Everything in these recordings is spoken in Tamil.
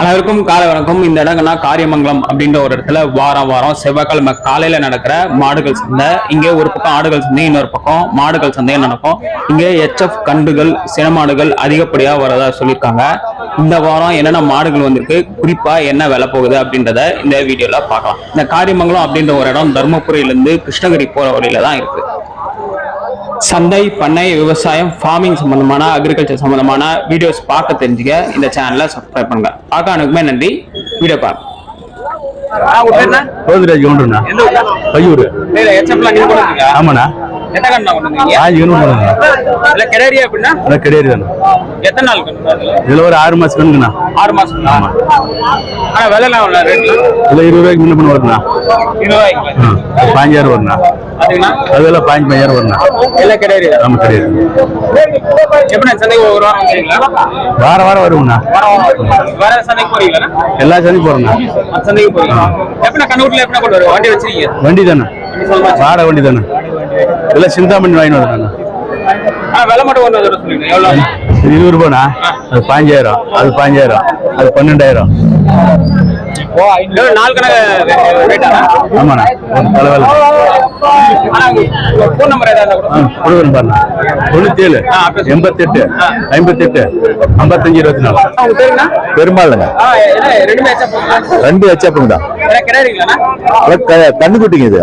அனைவருக்கும் காலை வணக்கம். இந்த இடங்கள்னா காரியமங்கலம் அப்படின்ற ஒரு இடத்துல வாரம் வாரம் செவ்வாய்க்கிழமை காலையில நடக்கிற மாடுகள் சந்தை. இங்கே ஒரு பக்கம் ஆடுகள் சந்தை இன்னொரு பக்கம் மாடுகள் சந்தையும் நடக்கும். இங்கே எச்எஃப் கண்டுகள் சினமாடுகள் அதிகப்படியா வரதா சொல்லியிருக்காங்க. இந்த வாரம் என்னென்ன மாடுகள் வந்திருக்கு? குறிப்பா என்ன விலை போகுது அப்படின்றத இந்த வீடியோல பார்க்கலாம். இந்த காரியமங்கலம் அப்படின்ற ஒரு இடம் தருமபுரியிலிருந்து கிருஷ்ணகிரி போற வழியில தான் இருக்கு. சந்தை பண்ணை விவசாயம் ஃபார்மிங் சம்பந்தமான அக்ரிகல்ச்சர் சம்பந்தமான வீடியோஸ் பார்க்க தெரிஞ்சுக்க இந்த சேனலை சப்ஸ்கிரைப் பண்ணுங்க. பார்க்க அனுப்புமே நன்றி. வீடியோ பாருங்க? பையூர். வந்தீங்களா? ஆமாண்ணா. எத்தனை கண்ணா கொண்டு? ஆஞ்சு கன்று கொண்டுண்ணா இல்ல, கிடாரியா அப்படின்னா? கிடையாது தானே எத்தனை நாள் கண்ணு? இதில் ஒரு ஆறு மாசம் ஆறு மாசம் ஆனா விலைலாம் எவ்வளவு ரேட்டு? இதில் இருபது ரூபாய்க்கு முன்ன பண்ண வருண்ணா இருபது ரூபாய்க்கு. ஆ பாஞ்சாயிரம் வருண்ணா அதெல்லாம் பாஞ்சு பையாயிரம் வருண்ணா எல்லாம் கிடாரி தான். ஆமாம் கிடையாது எப்படி சந்தைக்கு ஒரு வாரம் வந்துறீங்களா? வாரம் வாரம். வேற சந்தைக்கு போறீங்களா? எல்லா போகிறோண்ணா அந்த சந்தைக்கு போறீங்க. எப்படிண்ணா கண்ணூர்ல எப்படிண்ணா கொண்டு வருவீங்க? வண்டி வச்சிருக்கீங்க? வண்டி தானே வாடகை வண்டி தானே எல்லாம் சிந்தாமணி வாங்கி? இது இருபது ரூபாண்ணா? அது பாஞ்சாயிரம். அது பாஞ்சாயிரம். அது பன்னெண்டாயிரம். நாள் கணக்கு? ஆமாண்ணா. பாருண்ணா. ஏழு. எண்பத்தெட்டு ஐம்பத்தெட்டு ஐம்பத்தஞ்சு இருபத்தி நாலு? பெருமாளுங்க? ரெண்டு கிடாரிங்களாண்ணா? கண்ணுக்குட்டிங்க இது.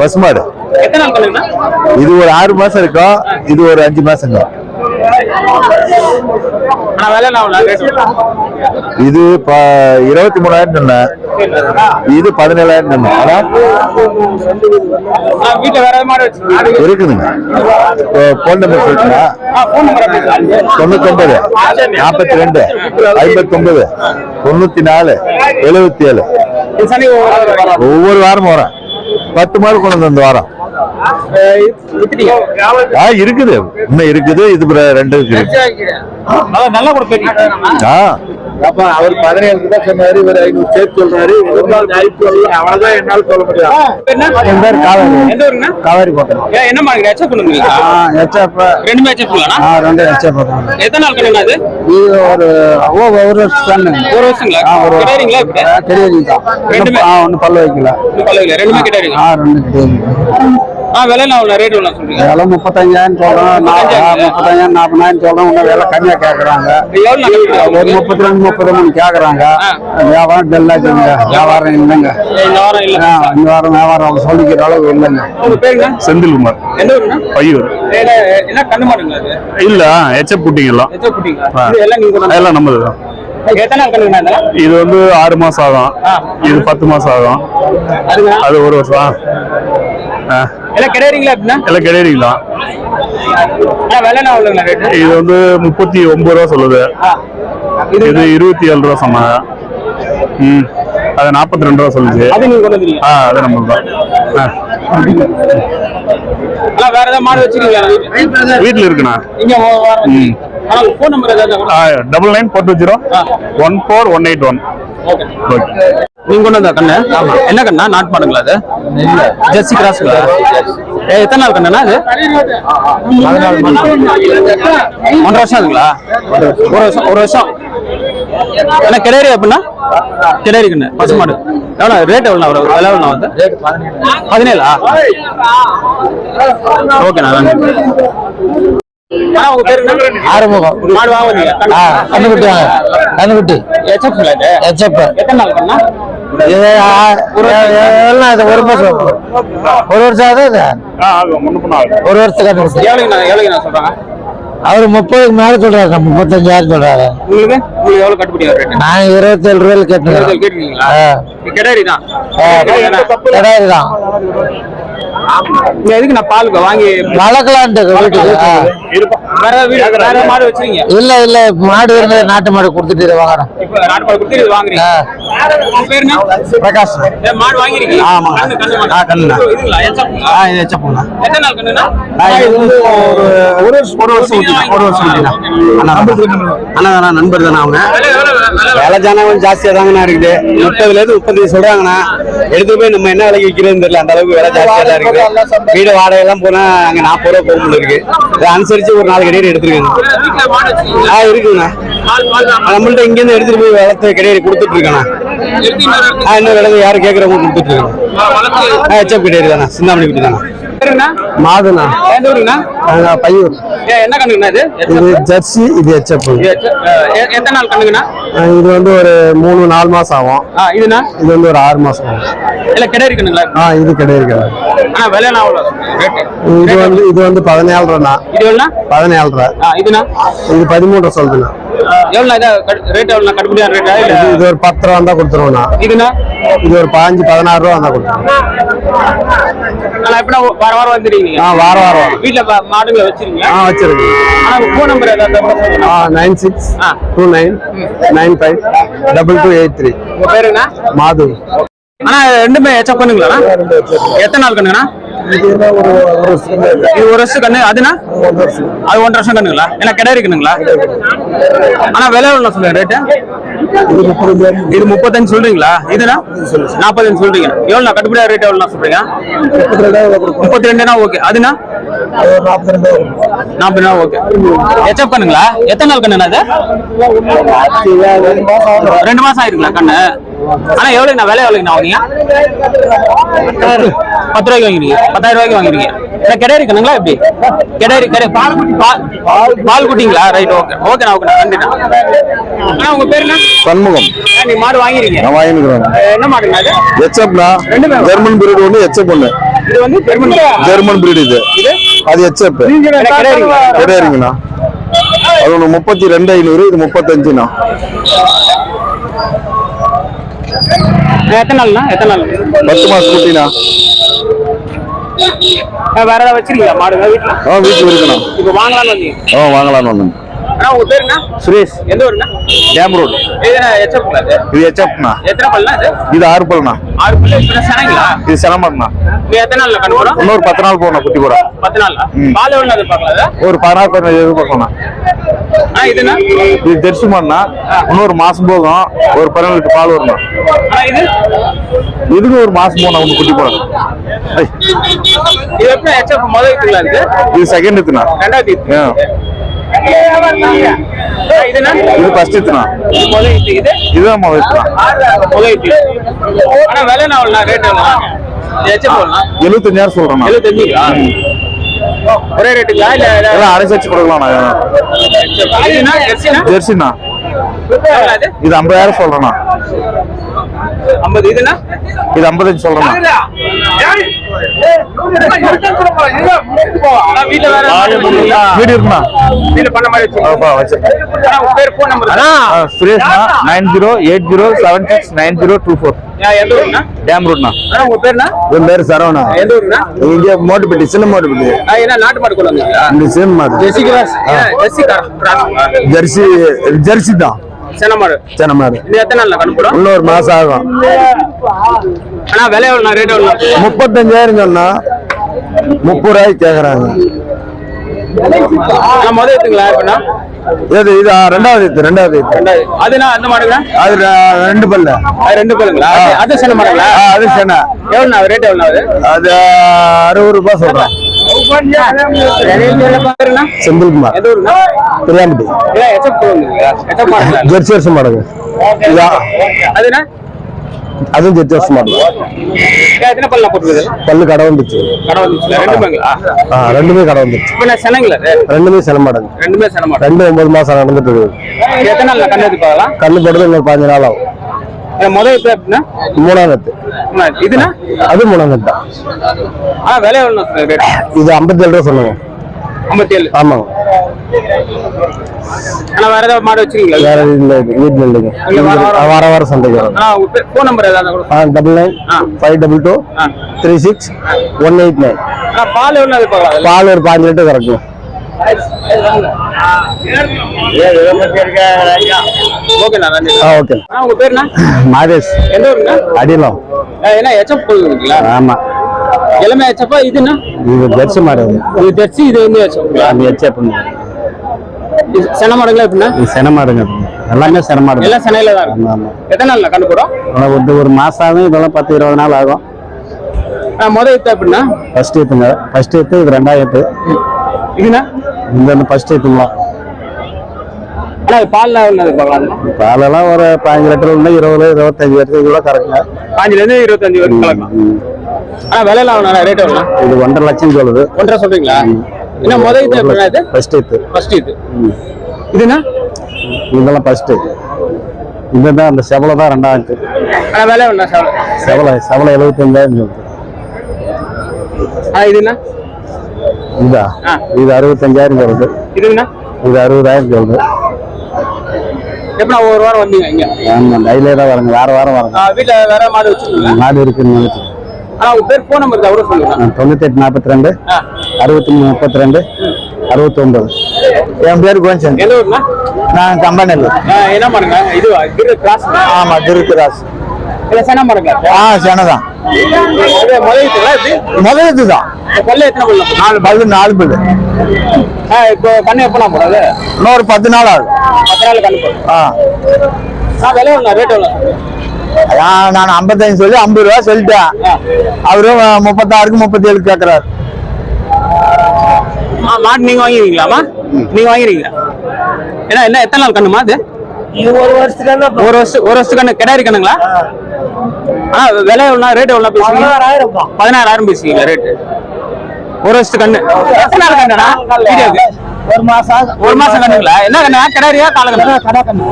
பசுமாடு. இது ஒரு ஆறு மாசம் இருக்கும். இது ஒரு அஞ்சு மாசங்க ஆனா இது இருபத்தி மூணாயிரம் சொன்னேன். இது பதினேழாயிரம் சொன்னேன்? இருக்குதுங்க. போன் நம்பர் சொல்லுங்க ஆ, phone number அப்படியே சொல்லுங்க. தொண்ணூத்தொன்பது நாற்பத்தி ரெண்டு ஐம்பத்தொன்பது தொண்ணூத்தி நாலு எழுபத்தி ஏழு. ஒவ்வொரு வாரமும் வரேன் பத்து மாடு கொண்டு வந்து வாரம். இருக்குது. இன்னும் இருக்குது. இது ரெண்டு இருக்குது. ஆ. அப்பா அவர் பதினேழு தான் சொன்னாரு. இவர் ஐநூறு சேர்த்து சொல்றாரு. ஒரு நாள் நைட் சொல்லல அவ்வளவுதான் என்னால சொல்ல என் பேர் காவேரி. எந்த ஊருங்கண்ணா காவேரி போட்டேன் ஏன் என்ன மாதிரி பண்ணுங்களா ஹெச்எப் ரெண்டுமே எச்ச பண்ணலாம் ஆ ரெண்டு ஹெச்எப் போட்டேன் எத்தனை நாள் கண்ணுங்க அது இது ஒரு ஒரு வருஷம் தானே. ஒரு வருஷங்களா? ஆ ஒரு கிடையாதுங்களா இப்படி கிடையாது தான். ரெண்டுமே? ஆ ஒன்றும் பல்ல வைக்கல. இன்னும் பல்லவில்லை ரெண்டுமே கிடையாதுங்க ஆ ரெண்டு கிடையாது ஆ விலை என்ன அவ்வளோ ரேட் எவ்வளோ சொல்றீங்க? விலை முப்பத்தஞ்சாயிரம் சொல்றோம். முப்பத்தஞ்சாயிரம் நாற்பதாயிரம் சொல்றோம். இன்னும் விலை கம்மியா நாள் ஒரு முப்பத்தி ரெண்டு முப்பது மணி கேக்குறாங்க. ஆ. வியாபாரம் டல்லாச்சுங்க வியாபாரம் இல்லைங்க. இந்த வாரம் இல்ல. ஆ, இந்த வாரம் வியாபாரம் அவங்க சொல்லிக்கிற அளவு இல்லைங்க. செந்தில்குமார். எந்த ஊருங்க? பையூர். இல்ல எச்ச குட்டிங்களா? இது எல்லாம் நீங்க கொண்டு அதெல்லாம் நம்மது தான். வந்து- எத்தனை நாள் கண்ணுங்கண்ணா இதெல்லாம்? இது வந்து ஆறு மாசம் ஆகும். ஆ. இது பத்து மாசம் ஆகும். அது ஒரு வருஷம். ஆ. எல்லாம் கிடையாதுங்களா அப்படின்னா? எல்லாம் கிடையாதுங்களா? இது வந்து முப்பத்தி ஒன்பது ரூபா சொல்லுது. இது இது இருபத்தி ஏழு ரூபா சொன்னாங்க ம் அது நாற்பத்தி ரெண்டு ரூபா வந்துருக்கீங்க ஆ அது நம்ம தான் வேற ஏதாவது மாடு வச்சிருக்கீங்களா? வீட்டுல? இருக்குண்ணா. கூட double nine four two zero one four one eight one okay நீங்க கொண்டு வந்த கண்ணு? என்ன கண்ணா? நாட்டு மாடுங்களா அது? ஜெர்சி ஏ எத்தனை நாள் கண்ணா அது? ஒன்றரை வருஷம் ஆகுங்களா ஒரு வருஷம் ஒரு வருஷம். என்ன கிடேரி அப்படின்னா? கிடேரி கண்ணு பசு மாடு. எவ்வளோ ரேட் எவ்வளோ வரும் விலை எவ்வளோ வந்து பதினேழா. ஓகேண்ணா? ஆறுமுகம். மாடு வாங்க கண்ணுக்குட்டி ஹெச்எஃப்ங்களா இது? ஹெச்எப் எத்தனை நாள் கண்ணா? இது ஒரு மாசம் ஒரு வருஷம் ஆகுது இது? ஒரு வருஷத்துக்கு அவர் முப்பதுக்கு மேல சொல்றாரு முப்பத்தஞ்சாயிரம் சொல்றாரு. நான் இருபத்தேழு ரூபாய்க்கு கேட்டேன் கேட்டுருக்கீங்களா ஆ. கிடாரி தான் தான் இங்க எதுக்கு நான் பாலுக்கு? வாங்கி வளர்க்கலான்ட்டு வீட்டுக்கு. வேற மாடு வச்சிருக்கீங்க? இல்ல இல்ல. மாடு இருந்தது நாட்டு மாடு கொடுத்துட்டு வாங்குறேன். இப்ப நாட்டு பால் கொடுத்து இது வாங்குறீங்க? பிரகாஷ். மாடு வாங்கிருக்கீங்க ஆமா. கண்ணு கண்ணு மாடு. ஆ. இது எத்தனை நாள் கண்ணுண்ணா? ஒரு ஒரு வருஷம் ஒரு வருஷம் ஊட்டினா ஒரு வருஷம் ஊட்டினா அண்ணா அண்ணா. நண்பர் தானே அவங்க? விலை ஜானம் கொஞ்சம் தாங்கண்ணா இருக்குது. முப்பதுல இருந்து முப்பத்தஞ்சு சொல்றாங்கண்ணா. எடுத்து போய் நம்ம என்ன விலைக்கு விற்கிறதுன்னு தெரியல. அந்த அளவுக்கு விலை ஜாஸ்தியா தான் இருக்குது. வீடு வாடகை எல்லாம் போனா அங்க நாற்பது ரூபா போக முடியல இருக்கு. இதை அனுசரிச்சு ஒரு நாலு கடையில் வச்சிருக்கீங்களா? ஆ தான் நம்மள்ட்ட இங்க இருந்து எடுத்துட்டு போய் வளர்த்து கொடுத்துட்டு எடுத்து இன்னொரு இடத்துல ஆ, இன்னொரு இடத்துல யாரும் கேட்கறவங்க கொடுத்துட்டு இருக்காங்க வளர்த்து ஹெச்எப் கிடையாது தானே சிந்தாமணி குட்டி தானே மாதுண்ணா. ஊருங்கண்ணா பையூர். என்ன கண்ணுங்கண்ணா இது? இது ஜெர்சி இது ஹெச்எப் எத்தனை நாள் கண்ணுங்கண்ணா? இது வந்து ஒரு மூணு நாலு மாசம் ஆகும். இதுண்ணா? இது வந்து ஒரு ஆறு மாசம் ஆகும். இல்ல கிடையாது கண்ணுங்களா ஆ இது கிடையாது ஆனா விலை அவ்வளோ. இது வந்து இது வந்து பதினேழு ரூபா இது எவ்வளோண்ணா பதினேழு ரூபா இதுண்ணா? இது பதிமூன்று சொல்லுதுண்ணா. எவ்வளோ இதா? ரேட் எவ்வளோ கட்டுப்படியான ரேட்டா இல்ல? இது ஒரு பத்து ரூபா தான் கொடுத்துருவோண்ணா. இதுண்ணா? இது ஒரு பாஞ்சு பதினாறு ரூபா தான் கொடுத்துருவோம் வாரம் வந்துடுறீங்க ஆ வாரம் வாரம். வீட்டுல மாடுங்களை வச்சிருக்கீங்களா ஆ ஆனா ஃபோன் நம்பர் ஏதாவது. ஆ nine six. Two nine nine five double two eight three உங்க பேருங்கண்ணா மாது. ஆனா ரெண்டுமே எச்சப் பண்ணுங்களா எத்தனை நாள் கண்ணுங்கண்ணா? இது ஒரு வருஷம் கண்ணு? அதுனா அது ஒன்றரை வருஷம் கண்ணுங்களா? என்ன கிடையாது. ஆனா விலை எவ்வளோ சொல்லுங்க ரேட்டு இது முப்பது இது முப்பத்தஞ்சு சொல்றீங்களா? இதுனா? நாற்பத்தஞ்சு சொல்றீங்க. எவ்வளோ கட்டுப்படியா ரேட் எவ்வளோ சொல்றீங்க? முப்பத்தி ரெண்டாயிரம் ரெண்டுனா ஓகே அதுனா? நாற்பது ரூபா ஓகே எச்சப் கண்ணுங்களா? எத்தனை நாள் கண்ணுண்ணா அது ரெண்டு மாசம் ஆயிருங்களா கண்ணு? ஆனா எவ்வளோங்கண்ணா விலை எவ்வளோங்கண்ணா வாங்கிங்க பத்து ரூபாய்க்கு வாங்கிருக்கீங்க பத்தாயிரம் ரூபாய்க்கு வாங்கிருக்கீங்க கண்ணுங்களா எப்படி? கிடையாது கிடையாது பால் குட்டி பால் பால் குட்டிங்களா? ரைட் ஓகே ஓகே நான் ஓகே அண்ணா உங்க பேர் என்ன? சண்முகம். அண்ணா, நீ மாடு வாங்கிருக்கீங்க. நான் வாங்கிக்கிறேன் அஹ், என்ன மாடுங்க அது? ரெண்டுமே. ஜெர்மன் பிரீடு ஒன்று ஹெச்எப் ஒன்று இது வந்து ஜெர்மன் ஜெர்மன் பிரீடு இது. இது? அது எனக்கு கிடையாதுங்களா கிடையாதுங்கண்ணா அது ஒன்று முப்பத்தி ரெண்டு ஐநூறு இது முப்பத்தஞ்சுண்ணா. எத்தனை நாள்ண்ணா? எத்தனை நாள்? பத்து மாசம் குட்டிண்ணா. வேற ஏதாவது வச்சிருக்கீங்களா? மாடுங்க வீட்டுல ஆ வீட்டுக்கு இருக்குண்ணா இப்போ வாங்கலாம்னு வந்தீங்க. ஆ வாங்கலாம்னு வந்தேன் அண்ணா உங்க பேர் என்ன சுரேஷ். எந்த ஊருண்ணா? Dam road. இது என்ன எச்சப்ங்களா இது? இது எத்தனை பல்லா இது? இது ஆறு பல்ண்ணா ஆறு பல்லு இப்போ சனங்களா? இது சிலம்பம்ண்ணா இது எத்தனை நாள்ல கண்டு போறோம் இன்னொரு பத்து நாள் போகணும் குட்டி கூட பத்து நாள்ல? ம். பால் ஒரு பதினாறு பதினஞ்சு எதிர்பார்க்கணும் இதுனா இது தெரிசுமாண்ணா. இன்னொரு மாசம் போகும் ஒரு பதினாலு லிட்டர் பால் வரணும் இது? இதுக்கு ஒரு மாசம் போகணும் ஒன்று குட்டி ஐய், இது எப்படி முதல் இது? செகண்ட் எத்துனா ரெண்டாவது இது ஃபர்ஸ்ட் இது இதுதான் முதல் எத்துனா முதல் இது ஆனா விலை நான் ரேட் எழுபத்தஞ்சாயிரம் சொல்றேன் எழுபத்தஞ்சுங்களா? ஒரே ரேட்டுங்களா இல்ல அரைச்சு வச்சு கொடுக்கலாம் ஜெர்சினா? இது ஐம்பதாயிரம் சொல்றேண்ணா ஐம்பது. இதுனா? இது ஐம்பத்தஞ்சு சொல்றேண்ணா ஆனா வீட்டுல வேற வீடு இருக்குண்ணா வீட்டுல பண்ண மாதிரி வச்சுக்கோங்க ஆப்பா, வச்சிருக்கேன் ஆனா உங்க பேர் phone number ah, சுரேஷ்ண்ணா nine zero eight zero seven six nine zero two four dam ரோட்ண்ணா உங்க பேர்னா என் பேர் சரவணா எந்த ஊருண்ணா இங்கே மோட்டுப்பட்டி சின்ன மோட்டுப்பட்டி என்ன நாட்டு மாடு கொண்டு வந்தீங்களா இந்த சேம் மாடு jersey cross jersey cross jersey jersey தான். சென்ன மாடு சின்ன மாடு இது எத்தனை நாள்ல கணுப்படும் இன்னும் ஒரு மாசம் ஆகும். ஆனா விலை எவ்வளவு ரேட் எவ்வளவு முப்பத்தஞ்சாயிரம் சொன்னா முப்பது ரூபாய்க்கு கேக்குறாங்க. ஆனா முதல் எடுத்துங்களா எப்படின்னா இது இது ரெண்டாவது இது ரெண்டாவது இது அதுனா அந்த மாடுங்களா அது ரெண்டு பல்ல. அது ரெண்டு பேருங்களா அது- சென்ன மாடுங்களா அது சேனா எவ்வளோ ரேட் எவ்வளவு அது? அது அறுபது ரூபாய் சொல்றேன். எந்த ஊருண்ணா பிரியாம்பட்டி. ஜெர்சி வருஷம் மாடுங்க அதுவும் ஜெர்சி வருஷம் மாடு ஏன் எத்தனை பல்ல கடை வந்துச்சு. ரெண்டுமே கடை வந்துச்சு. ரெண்டுமே சில மாடுங்க. ரெண்டு ஒன்பது மாசம் நடந்துட்டு பார்க்கலாம் கண்ணு போடுறது இன்னொரு பாஞ்சு நாள் ஆகும். முதல் இப்போ எப்படின்னா மூணாம் நத்து மூணாவது. இதுனா? அது மூணாம் நத்து தான் ஆனா விலை எவ்வளோ இது ஐம்பத்தி ஏழு ரூபா சொன்னாங்க. ஐம்பத்தி ஏழு ஆமாங்க. ஆனா வேற ஏதாவது மாடு வச்சிருக்கீங்களா? வேற இல்லை இது வீட்டில் இல்லைங்க. வார வாரம் வார வாரம் சந்தைக்கு வரும். ஃபோன் நம்பர் ஏதாவது ஆ double nine ah. Five double two ah. Three six one eight nine பால் எவ்வளோ பால் ஒரு பாஞ்சு லிட்டர் கறக்கும் உங்க பேர் என்ன மாதேஷ். எந்த அடிலாம் என்ன எச்சப் போகுதுங்களா ஆமா. எல்லாமே எச்சப்பா இதுன்னா? இது ஜெர்சி மாடு இது ஜெர்சி இது வந்து எச்சப் இது சென மாடுங்களா எப்படின்னா? சென மாடுங்க. எல்லாமே சென மாடு எல்லாம் சென்னையில தான் ஆமா எத்தனை நாள்ல கண்டு போடும் ஒரு ஒரு மாசம் ஆகும் இதெல்லாம் பத்து இருபது நாள் ஆகும். முதல் இது எப்படின்னா? ஃபர்ஸ்ட் ஏத்துங்க ஃபர்ஸ்ட் இது ரெண்டாவது இதுனா? இந்த ஃபர்ஸ்ட் ஏத்துங்களா ஆனா பால்லாம் எவ்வளோ எதிர்பார்க்கலாம் பாலெல்லாம் ஒரு பதினஞ்சு லிட்டர் இருந்து இருபது இருபத்தஞ்சு லிட்டர் கூட கறக்குங்க. பாஞ்சுல இருந்து இருபத்தஞ்சு வரைக்கும் கலக்கலாம் விலையெல்லாம் ரேட் எவ்வளோ இது ஒன்றரை லட்சம் சொல்லுது. ஒன்றரை சொல்றீங்களா? என்ன முதல் இது எப்படின்னா இது? ஃபர்ஸ்ட் இது ஃபர்ஸ்ட் இது. இதுனா? இதெல்லாம் ஃபர்ஸ்ட் இதுதான் அந்த செவலை தான் ரெண்டாயிரத்து ஆனா விலை எவ்வளோ சார் செவலை செவலை எழுபத்தஞ்சாயிரம் சொல்லுது. ஆ இதுனா? இதா. இது அறுபத்தஞ்சாயிரம் சொல்லுது இதுனா இது அறுபதாயிரம் சொல்லுது எப்படின்னா ஒரு வாரம் வந்தீங்க இங்க? ஆமா தான் வரங்க. வேற வாரம் வரங்க. வீட்டுல வேற மாடு வச்சிருக்கீங்க மாடு இருக்குன்னு நினைச்சு ஆனா உங்க பேர் ஃபோன் நம்பர் அவரும் சொல்லுங்க தொண்ணூத்தெட்டு நாற்பத்தி ரெண்டு. அறுபத்தி மூணு முப்பத்தி ரெண்டு அறுபத்தி ஒன்பது என் பேர் கோவிச்சன் எந்த ஊர்னா நான் கம்பெனியில் ஆ, என்ன பண்ணுங்க இது கிரு கிராஸ். ஆமா திருக்குராஸ் இல்ல சன மரங்க ஆ முதலீட்டு தான் நாலு பல்லு நாலு பல்லு. இப்போ கண்ணு எப்போ நான் போடாது இன்னொரு பத்து நாள் ஆகும். பத்து நாள் கண்ணு ஆ. விலை எவ்வளோ ரேட் எவ்வளோ நான் நான் ஐம்பத்தஞ்சு சொல்லி ஐம்பது ரூபா சொல்லிட்டேன். அவரும் முப்பத்தாறுக்கு முப்பத்தி ஏழு கேட்கறாரு ஆ மாடு நீங்க வாங்கிருக்கீங்களாமா நீங்க வாங்கிருக்கீங்க ஏன்னா என்ன எத்தனை நாள் கண்ணுமா அது? ஒரு வருஷத்துக்கு ஒரு வருஷம் ஒரு வருஷத்துக்கு கண்ணு கிடாரி கண்ணுங்களா ஆ விலை எவ்வளோ ரேட் எவ்வளோ பதினாறாயிரம் பேசுறீங்க ரேட்டு ஒரு வருஷத்துக்கு கண்ணு எத்தனை நாள் கண்ணுடா வீடியோக்கு. ஒரு மாசம் ஒரு மாசம் கண்ணுங்களா? என்ன கண்ணா? கிடாரியா? கால கண்ணு?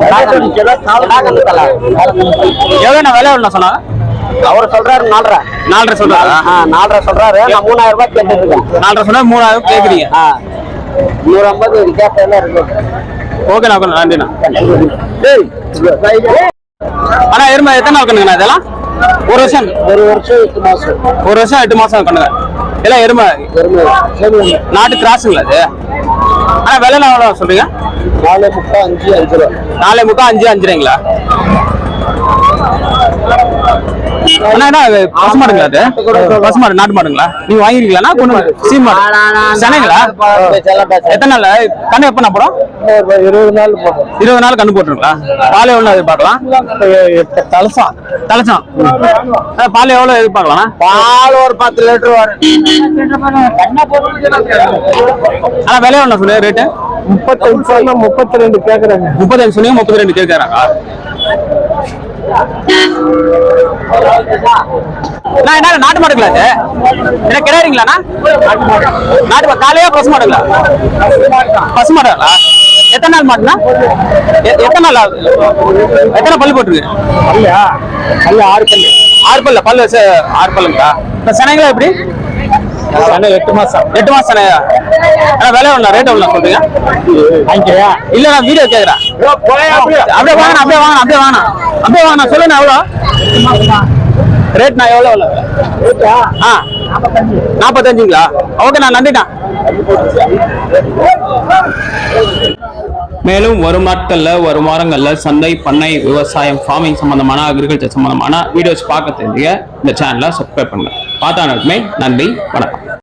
எவ்வளோ விலை எவ்வளோ சொன்னாங்க அவர் சொல்றாரு நாலரை. நாலரை சொல்றாரா? நாலரை சொல்றாரு. நான் மூணாயிரம் ரூபாய் கேட்டு இருக்கேன். நாலரை சொன்னா மூணாயிரம் கேக்குறீங்க. நூறு ஐம்பது கேட்டெல்லாம் இருக்கு ஓகேண்ணா ஓகேண்ணா நன்றிண்ணா. ஆனா எருமை எத்தனை நாள் கண்ணுங்கண்ணா இதெல்லாம்? ஒரு வருஷம். ஒரு வருஷம் எட்டு மாசம். ஒரு வருஷம் எட்டு மாசம் கண்ணுங்க. எல்லாம் எருமை நாட்டு கிராஸுங்களா அது ஆனா விலை எவ்வளோ சொல்றீங்க? நாலு முக்கால் அஞ்சு அஞ்சு ரூபா. நாலே முக்கா அஞ்சு அஞ்சுறீங்களா? அண்ணா என்ன இது? பசுமாடுங்களா அது பசுமாடு நாட்டு மாடுங்களா? நீங்க வாங்கிருக்கீங்களா கொண்டு மாடு. சென்னைங்களா? எத்தனை நாள்? கண்ணு எப்போ போடும்? இருபது நாள் இருபது நாள் கண்ணு போட்டுருங்களா பால் எவ்வளோ எதிர்பார்க்கலாம்? தலசம் பால் எவ்வளோ எதிர்பார்க்கலாம் பால் ஒரு பத்து லிட்டர் வரும். ஆனா விலை எவ்வளோ சொல்லு ரேட்டு? முப்பத்தஞ்சு சொன்னா முப்பத்தி ரெண்டு கேக்குறாங்க. முப்பத்தஞ்சு சொன்னீங்க முப்பத்தி ரெண்டு என்ன நாட்டு மாடுங்களா இது? என்ன கிடையாதுங்களாண்ணா நாட்டு மா- காலையா பசு மாடுங்களா? பசு மாடுங்களா எத்தனை நாள் மாடுனா எத்தனை நாள் ஆகுது? எத்தனை பல்லு போட்டுருக்கு? ஆறு பல்லு. ஆறு பல்ல? பல்லு ஆறு பல்லுங்களா? இந்த சனைங்களா எப்படி? எட்டு மாசம். எட்டு மாசம் ஆனா விலை எவ்வளோ ரேட் எவ்வளோ சொல்றீங்க? இல்ல நான் வீடியோ கேக்குறேன். அப்படியே. வாங்க அப்படியே வாங்க அப்படியே வாங்க. அப்படியே வாங்க சொல்லுங்க எவ்வளோ? ரேட் நான் எவ்வளோ? எவ்வளோ ஆ. நாற்பத்தஞ்சுங்களா ஓகே நான் நன்றிண்ணா மேலும் வரும் நாட்கள்ல வரும் வாரங்கள்ல சந்தை பண்ணை விவசாயம் ஃபார்மிங் சம்பந்தமான அக்ரிகல்ச்சர் சம்பந்தமான வீடியோஸ் பார்க்க தெரிஞ்சுக்க இந்த சேனலை சப்ஸ்கிரைப் பண்ணுங்க. பார்த்தா நன்றி வணக்கம்.